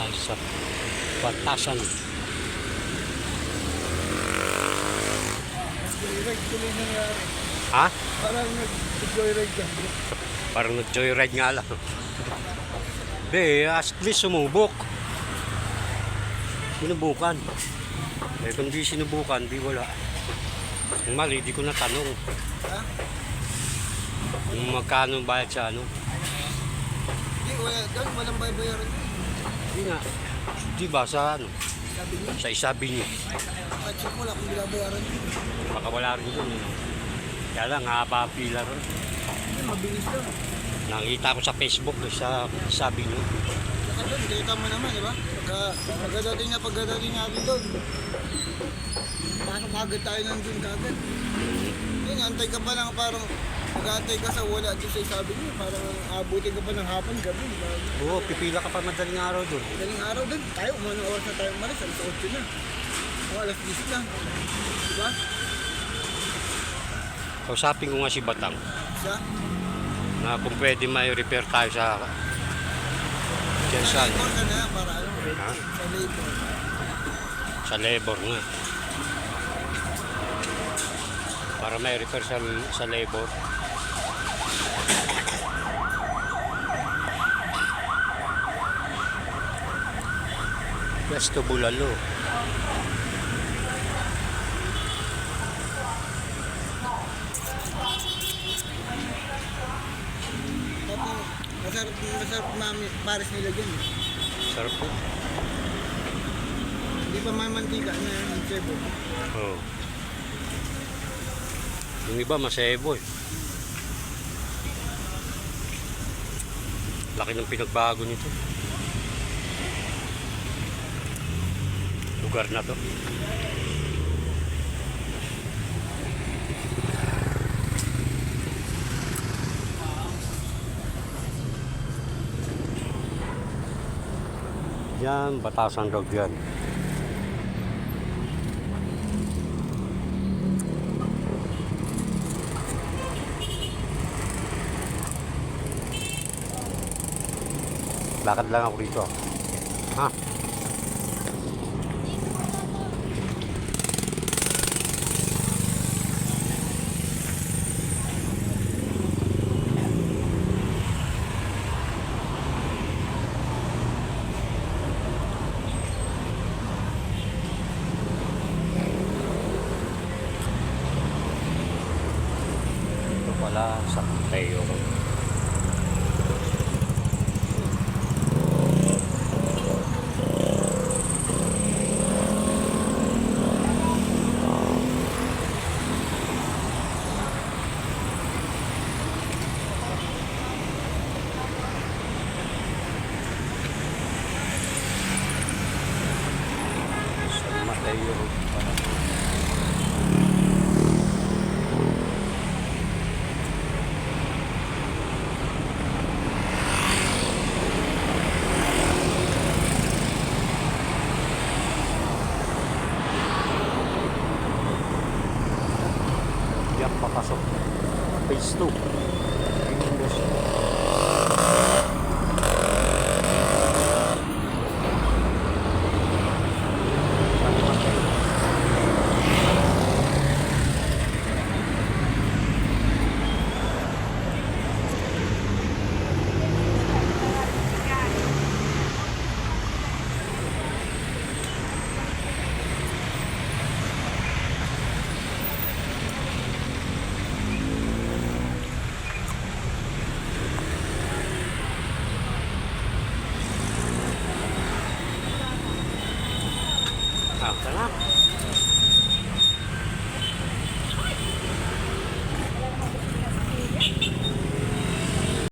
tayo sa batasan. Ha? Parang nag-joyride ka. Parang nag-joyride nga lang. Be, at least sumubok. Sinubukan. Eh kung di sinubukan, di wala. Ang mali, di ko natanong. Ha? Kung magkano bayad sa ano. Hindi, wala. Doon, walang baybayaran. Di nga. Di ba sa ano? Sa isabi niyo. kahit check mo, wala akong binabayaran. Baka wala rin doon. eh. Kaya lang, haba ang pila rin. Hindi, mabilis lang. Nakita ko sa Facebook eh, sa sabi niyo. Saka doon, kita mo naman, di ba? Pagka, pagkadating na pagkadating natin doon. Pasok agad tayo nandun kagad. Yun, antay ka pa lang parang nag-aantay ka sa wala doon sa sabi niyo. Parang abutin ka pa ng hapon, gabi. Oo, pipila ka pa madaling araw doon. Daling araw doon, tayo, umanong oras na tayo umalis, alas 8 na. O alas 10 na. Di ba? Kausapin ko nga si Batang Sa? na kung pwede may repair tayo sa Jensan. Labor ka na, para ano? Ha? Sa labor. Sa labor nga. Para may repair sa, sa labor. Pwesto Bulalo. Masarap, masarap mami, pares nila dyan. Sarap po. Hindi pa mamantika na yung sebo. Oo. Yung iba masebo eh. Laki ng pinagbago nito. Lugar na to. Yan, Batasan Road yan. Lakad lang ako dito. Ha? Pala sa. San Mateo Road. Diyan papasok. Phase 2.